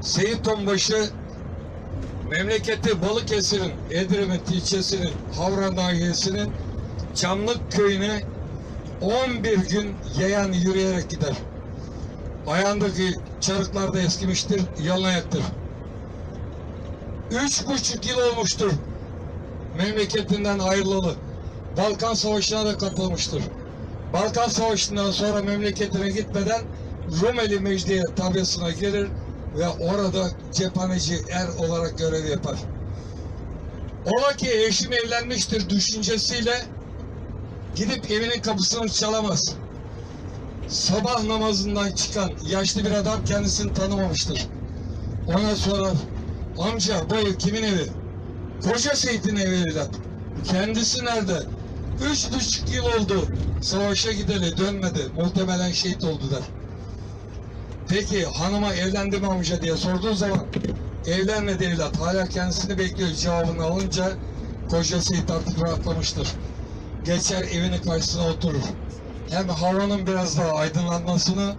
Seyit Onbaşı memleketi Balıkesir'in Edremit ilçesinin Havran nahiyesinin Çamlık köyüne 11 gün yayan yürüyerek gider. Ayağındaki çarıklar da eskimiştir, yalın ayaktır. Üç buçuk yıl olmuştur memleketinden ayrılalı. Balkan Savaşı'na da katılmıştır. Balkan Savaşı'ndan sonra memleketine gitmeden Rumeli Mecliye tabyasına girer ve orada cephaneci er olarak görev yapar. Ola ki eşim evlenmiştir düşüncesiyle gidip evinin kapısını çalamaz. Sabah namazından çıkan yaşlı bir adam kendisini tanımamıştır. Ona sorar, amca bu ev kimin evi? Koca Seyit'in evi evlat. Kendisi nerede? Üç buçuk yıl oldu. Savaşa gideli dönmedi. Muhtemelen şehit oldu der. Peki hanıma evlendi mi amca diye sorduğu zaman evlenmedi evlat. Hala kendisini bekliyor cevabını alınca koca Seyit artık rahatlamıştır. Geçer evinin karşısına oturur. Hem havanın biraz daha aydınlanmasını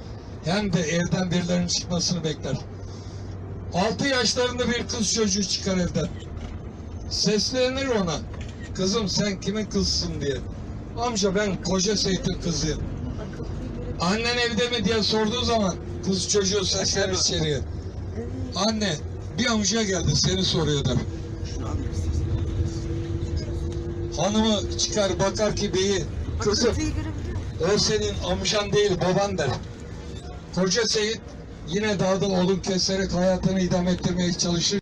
hem de evden birilerinin çıkmasını bekler. Altı yaşlarında bir kız çocuğu çıkar evden. Seslenir ona. Kızım sen kimin kızısın diye. Amca ben koca Seyit'in kızıyım. Annen evde mi diye sorduğu zaman kız çocuğu sesler içeriye. Anne bir amca geldi seni soruyor der. Hanımı çıkar bakar ki beyi kızım o senin amcan değil baban der. Koca Seyit yine dağda odun keserek hayatını idame ettirmeye çalışır.